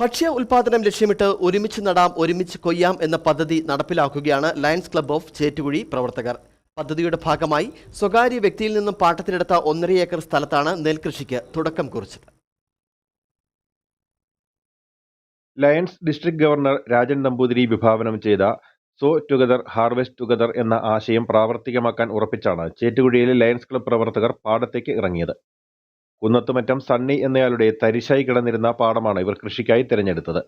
ഭക്ഷ്യ ഉൽപാദനം ലക്ഷ്യമിട്ട് ഒരുമിച്ച് നടാം ഒരുമിച്ച് കൊയ്യാം എന്ന പദ്ധതി നടപ്പിലാക്കുകയാണ് ലയൺസ് ക്ലബ് ഓഫ് ചേറ്റുകുഴി പ്രവർത്തകർ. പദ്ധതിയുടെ ഭാഗമായി സ്വകാര്യ വ്യക്തിയിൽ നിന്നും പാട്ടത്തിനെടുത്ത ഒന്നര ഏക്കർ സ്ഥലത്താണ് നെൽകൃഷിക്ക് തുടക്കം കുറിച്ചത്. Lions district governor Rajan Namboothiri വിഭാവനം ചെയ്ത സോ ടുഗദർ ഹാർവെസ്റ്റ് ടുഗദർ എന്ന ആശയം പ്രാവർത്തികമാക്കാൻ ഉറപ്പിച്ചാണ് ചേറ്റുകുഴിയിലെ ലയൺസ് ക്ലബ് പ്രവർത്തകർ പാടത്തേക്ക് ഇറങ്ങിയത്. കുന്നത്തുമറ്റം സണ്ണി എന്നയാളുടെ തരിശായി കിടന്നിരുന്ന പാടമാണ് ഇവർ കൃഷിക്കായി തിരഞ്ഞെടുത്തത്.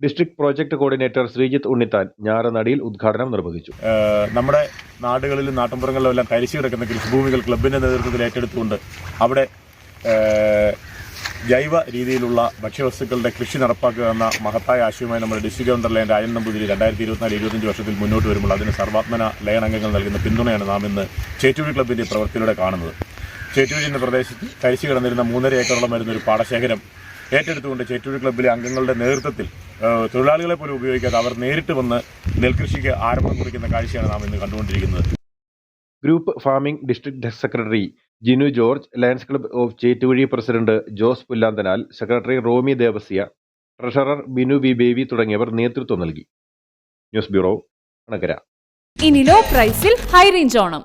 District project coordinator Sreejith Unnithan ഞാറനടിയിൽ ഉദ്ഘാടനം നിർവഹിച്ചു. നമ്മുടെ നാടുകളിലും നാട്ടിൻപുറങ്ങളിലും എല്ലാം കരിച്ചു കിടക്കുന്ന കൃഷിഭൂമികൾ ക്ലബിന്റെ നേതൃത്വത്തിൽ ഏറ്റെടുത്തുകൊണ്ട് അവിടെ ജൈവ രീതിയിലുള്ള ഭക്ഷ്യവസ്തുക്കളുടെ കൃഷി നടപ്പാക്കുക എന്ന മഹത്തായ ആശയവുമായി നമ്മുടെ district governor Lion Rajan Namboothiri രണ്ടായിരത്തി ഇരുപത്തിനാല് ഇരുപത്തഞ്ച് വർഷത്തിൽ മുന്നോട്ട് വരുമ്പോൾ അതിന് സർവാത്മന ലയൻ അംഗങ്ങൾ നൽകുന്ന പിന്തുണയാണ് നാം ഇന്ന് ചേറ്റൂരി ക്ലബിന്റെ പ്രവൃത്തിയിലൂടെ കാണുന്നത്. ചേറ്റൂരിന്റെ പ്രദേശത്ത് തരിച്ചു കിടന്നിരുന്ന മൂന്നര ഏക്കറോളം വരുന്ന ഒരു പാടശേഖരം ഏറ്റെടുത്തുകൊണ്ട് ചേറ്റൂരി ക്ലബ്ബിലെ അംഗങ്ങളുടെ നേതൃത്വത്തിൽ തൊഴിലാളികളെ പോലും ഉപയോഗിക്കാതെ അവർ നേരിട്ട് വന്ന് നെൽകൃഷിക്ക് ആരംഭം കുറിക്കുന്ന കാഴ്ചയാണ് നാം ഇന്ന് കണ്ടുകൊണ്ടിരിക്കുന്നത്. Group farming district secretary Jinu George Lions club of Chettukuzhi president Jose Pullanthanal secretary Romy Devasya treasurer Binu B Baby തുടങ്ങിയവർ നേതൃത്വം നൽകി. ന്യൂസ് ബ്യൂറോ അണകര ഇനി ലോ പ്രൈസിൽ ഹൈ റേഞ്ച് ഓണം.